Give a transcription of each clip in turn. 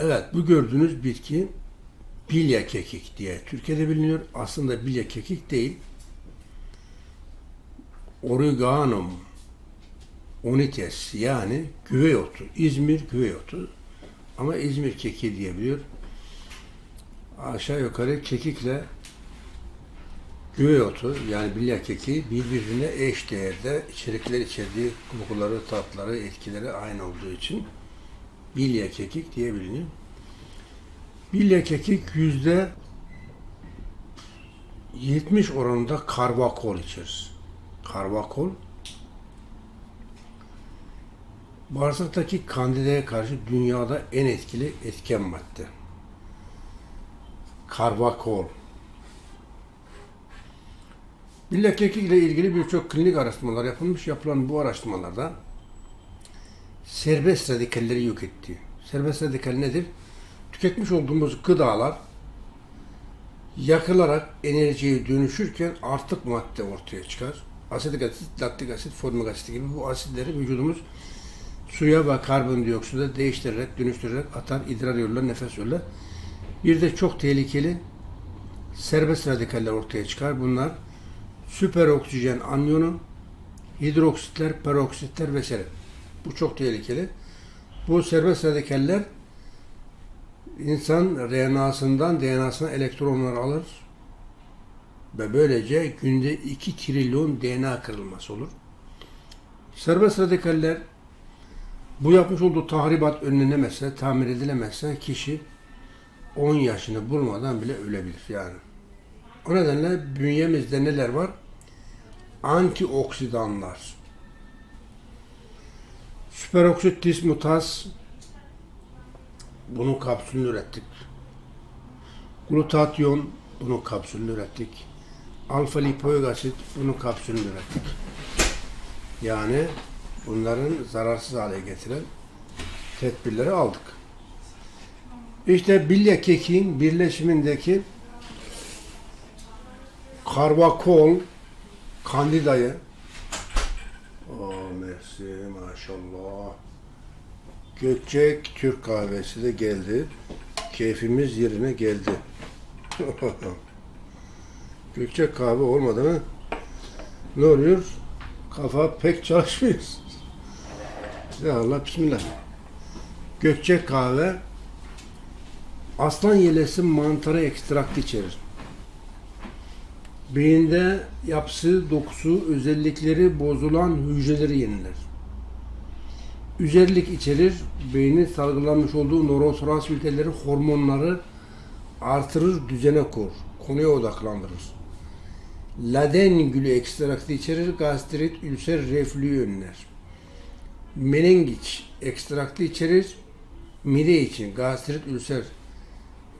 Evet, bu gördüğünüz bitki bilya kekik diye Türkiye'de biliniyor. Aslında bilya kekik değil. Origanum onites yani güvey otu. İzmir güvey otu. Ama İzmir kekiği diyebiliyor. Aşağı yukarı kekikle güvey otu yani bilya kekiği birbirine eş değerde içerikler içerdiği kokuları, tatları, etkileri aynı olduğu için bilya kekik diye biliniyor. Bilya kekik yüzde 70 oranında karbakol içerir. Karbakol bağırsaktaki kandidaya karşı dünyada en etkili etken madde. Karbakol. Bilya kekik ile ilgili birçok klinik araştırmalar yapılmış. Yapılan bu araştırmalarda serbest radikalleri yok etti. Serbest radikal nedir? Tüketmiş olduğumuz gıdalar yakılarak enerjiye dönüşürken artık madde ortaya çıkar. Asetik asit, laktik asit, formik asit gibi bu asitleri vücudumuz suya ve karbondiokside değiştirerek, dönüştürerek atar, idrar yoluyla, nefes yoluyla. Bir de çok tehlikeli serbest radikaller ortaya çıkar. Bunlar süper oksijen anyonu, hidroksitler, peroksitler vesaire. Bu çok tehlikeli. Bu serbest radikaller insan RNA'sından DNA'sına elektronlar alır ve böylece günde 2 trilyon DNA kırılması olur. Serbest radikaller bu yapmış olduğu tahribat önlenemezse, tamir edilemezse kişi 10 yaşını bulmadan bile ölebilir yani. O nedenle bünyemizde neler var? Antioksidanlar. Süperoksit dismutaz bunun kapsülünü ürettik. Glutatyon bunun kapsülünü ürettik. Alfa lipoik asit bunun kapsülünü ürettik. Yani bunların zararsız hale getiren tedbirleri aldık. İşte bilye kekiğin birleşimindeki karbakol kandidayı Merci maşallah. Gökçek Türk kahvesi de geldi. Keyfimiz yerine geldi. Gökçek kahve olmadı mı? Ne oluyor? Kafa pek çalışmıyor. Ya Allah bismillah. Gökçek kahve aslan yelesi mantarı ekstraktı içerir. Beyinde yapısı, dokusu, özellikleri bozulan hücreleri yeniler. Üzerlik içerir, beynin salgılanmış olduğu nörotransmitterleri, hormonları artırır, düzene korur. Konuya odaklandırır. Laden gülü ekstraktı içerir, gastrit, ülser, reflüyü önler. Menengiç ekstraktı içerir, mide için gastrit, ülser,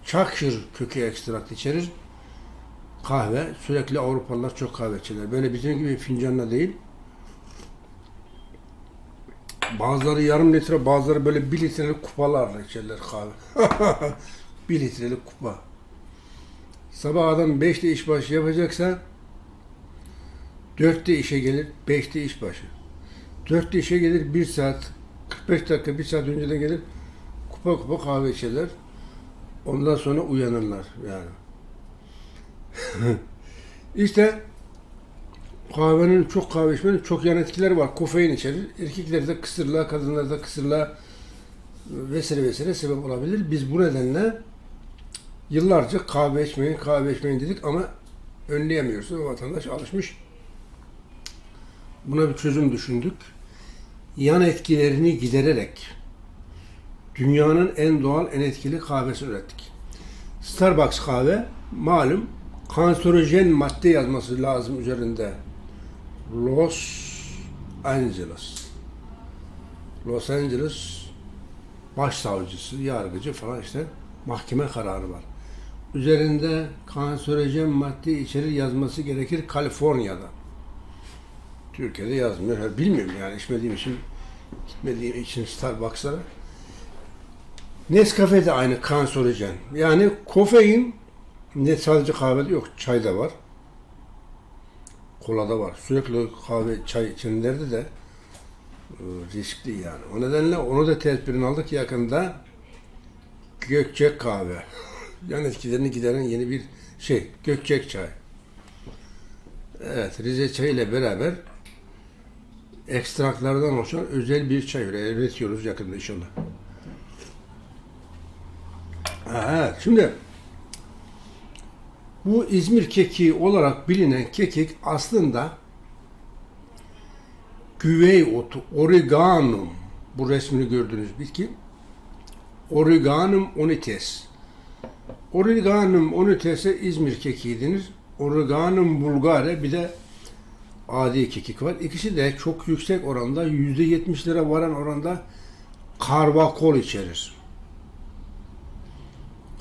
çakşır kökü ekstraktı içerir, kahve. Sürekli Avrupalılar çok kahve içerler. Böyle bizim gibi fincanla değil. Bazıları yarım litre, bazıları böyle bir litrelik kupalarla içerler kahve. bir litrelik kupa. Sabah adam beşte iş başı yapacaksa dörtte işe gelir, beşte iş başı. Dörtte işe gelir, bir saat, 45 dakika, bir saat önceden gelir, kupa kupa kahve içerler. Ondan sonra uyanırlar yani. işte kahvenin çok kahve içmenin çok yan etkileri var. Kofein içerir. Erkeklerde kısırlığa, kadınlarda kısırlığa vesaire vesaire sebep olabilir. Biz bu nedenle yıllarca kahve içmeyin, kahve içmeyin dedik ama önleyemiyorsun. Vatandaş alışmış. Buna bir çözüm düşündük. Yan etkilerini gidererek dünyanın en doğal, en etkili kahvesini ürettik. Starbucks kahve malum kanserojen madde yazması lazım üzerinde. Los Angeles. Los Angeles başsavcısı, yargıcı falan işte mahkeme kararı var. Üzerinde kanserojen madde içerir yazması gerekir Kaliforniya'da. Türkiye'de yazmıyor. Bilmiyorum yani içmediğim için gitmediğim için Starbucks'lara. Nescafe de aynı kanserojen. Yani kofein ne sadece kahvede yok, çayda var. Kolada var. Sürekli kahve, çay içenlerde de e, riskli yani. O nedenle onu da tedbirini aldık yakında. Gökçek kahve. Yan etkilerini gideren yeni bir şey. Gökçek çay. Evet, Rize çayı ile beraber ekstraklardan oluşan özel bir çay üretiyoruz yakında inşallah. Evet, şimdi bu İzmir kekiği olarak bilinen kekik aslında güvey otu, origanum. Bu resmini gördüğünüz bitki. Origanum onites. Origanum onites'e İzmir kekiği denir. Origanum bulgare bir de adi kekik var. İkisi de çok yüksek oranda yüzde yetmişlere varan oranda karbakol içerir.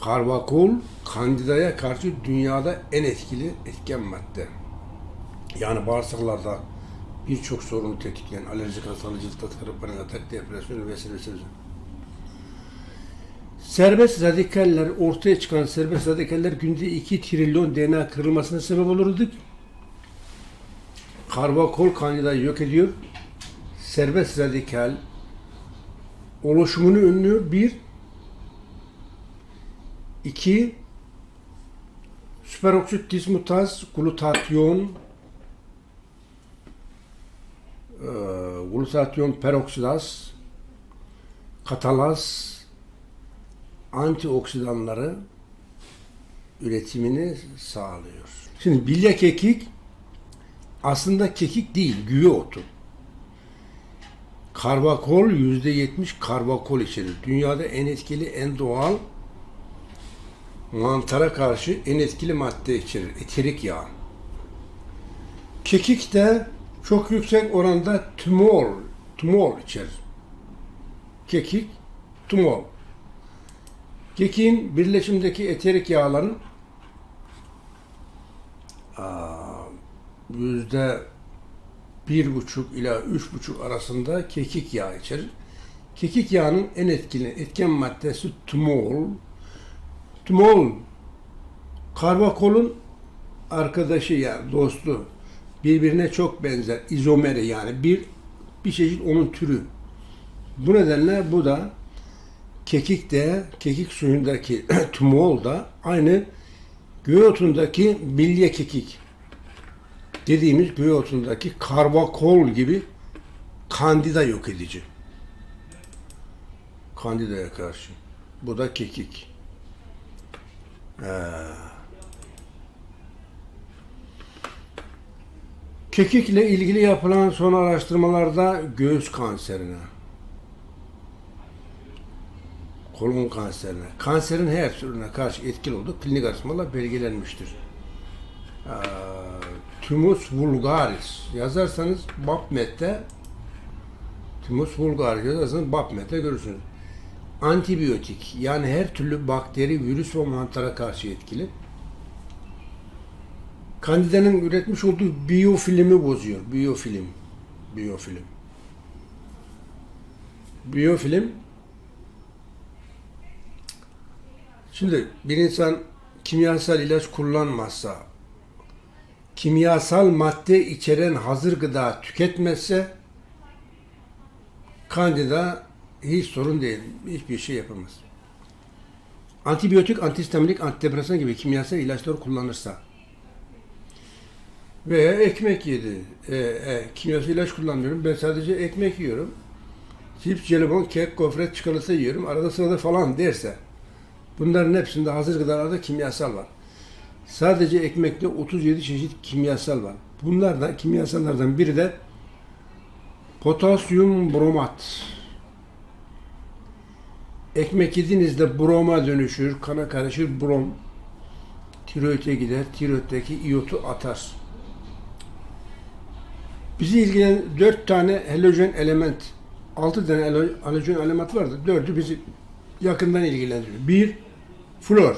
Karbakol kandidaya karşı dünyada en etkili etken madde. Yani bağırsaklarda birçok sorunu tetikleyen alerjik atakları, panik atak, depresyon vesaire vesaire. Serbest radikaller, ortaya çıkan serbest radikaller günde 2 trilyon DNA kırılmasına sebep olurdu. Karbakol kandidayı yok ediyor. Serbest radikal oluşumunu önlüyor. Bir, iki, süperoksit dismutaz, glutatyon, e, glutatyon peroksidaz, katalaz, antioksidanları üretimini sağlıyor. Şimdi bilye kekik aslında kekik değil, güve otu. Karbakol yüzde yetmiş karbakol içerir. Dünyada en etkili, en doğal mantara karşı en etkili madde içerir. Eterik yağ. Kekik de çok yüksek oranda tümol, tümol içerir. Kekik, tümol. Kekiğin birleşimdeki eterik yağların yüzde bir buçuk ila üç buçuk arasında kekik yağı içerir. Kekik yağının en etkili etken maddesi tümol. Tümol karbakolun arkadaşı yani dostu birbirine çok benzer izomeri yani bir bir çeşit onun türü. Bu nedenle bu da kekik de kekik suyundaki tümol da aynı göğe otundaki bilye kekik dediğimiz göğe otundaki karbakol gibi kandida yok edici. Kandidaya karşı. Bu da kekik. Ee, kekikle ilgili yapılan son araştırmalarda göğüs kanserine, kolon kanserine, kanserin her türüne karşı etkili olduğu klinik araştırmalar belgelenmiştir. Ee, Thymus vulgaris yazarsanız BAPMET'te Thymus vulgaris yazarsanız BAPMET'te görürsünüz. Antibiyotik yani her türlü bakteri, virüs ve mantara karşı etkili. Kandidanın üretmiş olduğu biyofilmi bozuyor. Biyofilm. Biyofilm. Biyofilm Şimdi bir insan kimyasal ilaç kullanmazsa, kimyasal madde içeren hazır gıda tüketmezse kandida hiç sorun değil. Hiçbir şey yapamaz. Antibiyotik, antihistaminik, antidepresan gibi kimyasal ilaçlar kullanırsa veya ekmek yedi. E, e, kimyasal ilaç kullanmıyorum. Ben sadece ekmek yiyorum. Cips, jelibon, kek, gofret, çikolata yiyorum. Arada sırada falan derse bunların hepsinde hazır gıdalarda kimyasal var. Sadece ekmekte 37 çeşit kimyasal var. Bunlardan kimyasallardan biri de potasyum bromat. Ekmek yediğinizde broma dönüşür, kana karışır brom. Tiroide gider, tiroiddeki iyotu atar. Bizi ilgilen dört tane halojen element, altı tane halojen element vardı. Dördü bizi yakından ilgilendiriyor. Bir, flor.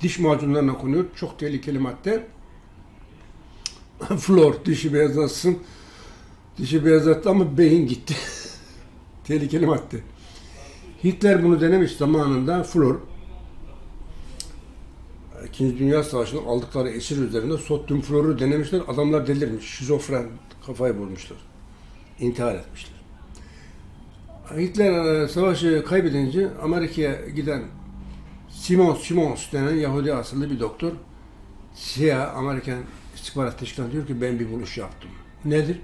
Diş macunlarına konuyor. Çok tehlikeli madde. flor, dişi beyazlatsın. Dişi beyazlattı ama beyin gitti. tehlikeli madde. Hitler bunu denemiş zamanında flor. İkinci Dünya Savaşı'nda aldıkları esir üzerinde sodyum floru denemişler. Adamlar delirmiş. Şizofren kafayı bulmuşlar. İntihar etmişler. Hitler e, savaşı kaybedince Amerika'ya giden Simons Simons denen Yahudi asıllı bir doktor CIA Amerikan İstihbarat Teşkilatı diyor ki ben bir buluş yaptım. Nedir?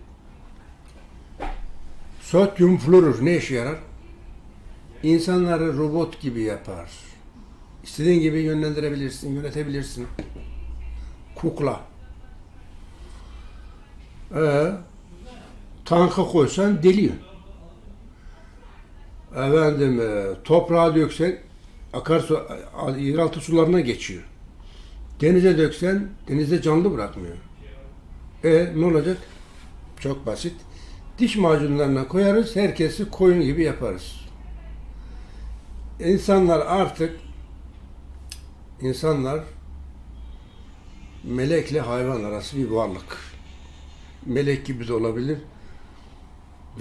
Sodyum florür ne işe yarar? İnsanları robot gibi yapar. İstediğin gibi yönlendirebilirsin, yönetebilirsin. Kukla. Ee, tanka koysan deliyor. Efendim e, toprağa döksen akarsu a- yeraltı sularına geçiyor. Denize döksen denizde canlı bırakmıyor. E ne olacak? Çok basit. Diş macunlarına koyarız, herkesi koyun gibi yaparız. İnsanlar artık insanlar melekle hayvan arası bir varlık. Melek gibi de olabilir.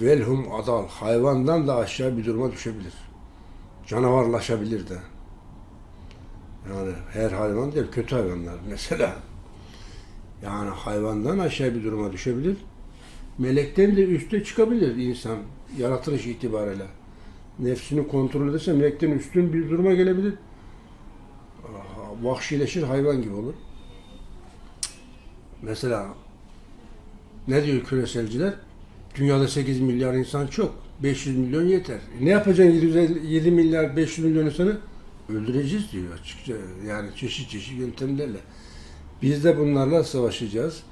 Velhum adal. Hayvandan da aşağı bir duruma düşebilir. Canavarlaşabilir de. Yani her hayvan değil, kötü hayvanlar mesela. Yani hayvandan aşağı bir duruma düşebilir. Melekten de üste çıkabilir insan yaratılış itibariyle. Nefsini kontrol ederse melekten üstün bir duruma gelebilir. Vahşileşir hayvan gibi olur. Mesela ne diyor küreselciler? Dünyada 8 milyar insan çok. 500 milyon yeter. E ne yapacaksın 750 7 milyar 500 milyon insanı? Öldüreceğiz diyor açıkça. Yani çeşit çeşit yöntemlerle. Biz de bunlarla savaşacağız.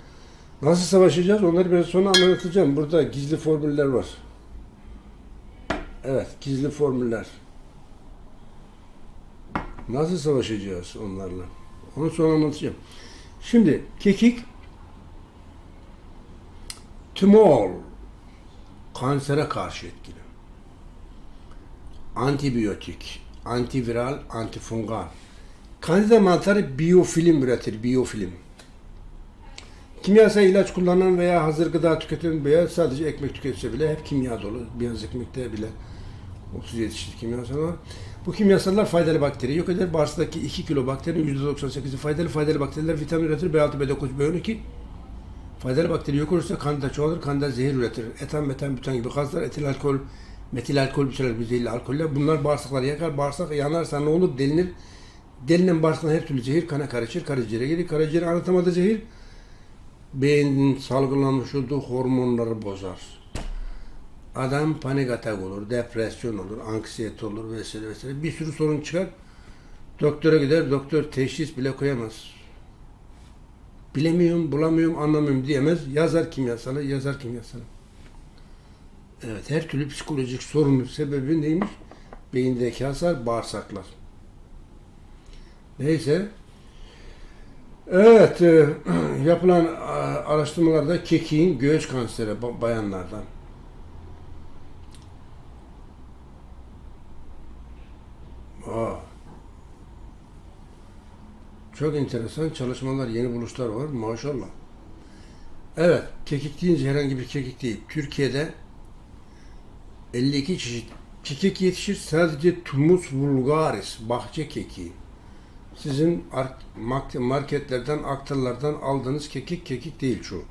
Nasıl savaşacağız? Onları biraz sonra anlatacağım. Burada gizli formüller var. Evet, gizli formüller. Nasıl savaşacağız onlarla? Onu sonra anlatacağım. Şimdi kekik tümol kansere karşı etkili. Antibiyotik, antiviral, antifungal. Kandida mantarı biyofilm üretir, biyofilm. Kimyasal ilaç kullanan veya hazır gıda tüketen veya sadece ekmek tüketse bile hep kimya dolu. Beyaz ekmekte bile 37 çeşit kimyasal var. Bu kimyasallar faydalı bakteri yok eder. Bağırsaktaki 2 kilo bakterinin %98'i faydalı. Faydalı bakteriler vitamin üretir. B6, B9, B12. Faydalı bakteri yok olursa kanda çoğalır. Kanda zehir üretir. Etan, metan, bütan gibi gazlar, etil alkol, metil alkol, bir zehirli alkoller. Bunlar bağırsakları yakar. Bağırsak yanarsa ne olur? Delinir. Delinen bağırsaktan her türlü zehir kana karışır. Karaciğere gelir. Karaciğer anlatamadığı zehir beynin salgılamış olduğu hormonları bozar. Adam panik atak olur, depresyon olur, anksiyete olur vesaire vesaire. Bir sürü sorun çıkar. Doktora gider, doktor teşhis bile koyamaz. Bilemiyorum, bulamıyorum, anlamıyorum diyemez. Yazar kimyasalı, yazar kimyasalı. Evet, her türlü psikolojik sorunun sebebi neymiş? Beyindeki hasar, bağırsaklar. Neyse, Evet, e, yapılan araştırmalarda kekiğin göğüs kanseri ba- bayanlardan. Çok enteresan çalışmalar, yeni buluşlar var maşallah. Evet, kekik deyince herhangi bir kekik değil. Türkiye'de 52 çeşit kekik yetişir. Sadece Tumus vulgaris, bahçe kekiği sizin marketlerden, aktarlardan aldığınız kekik kekik değil şu.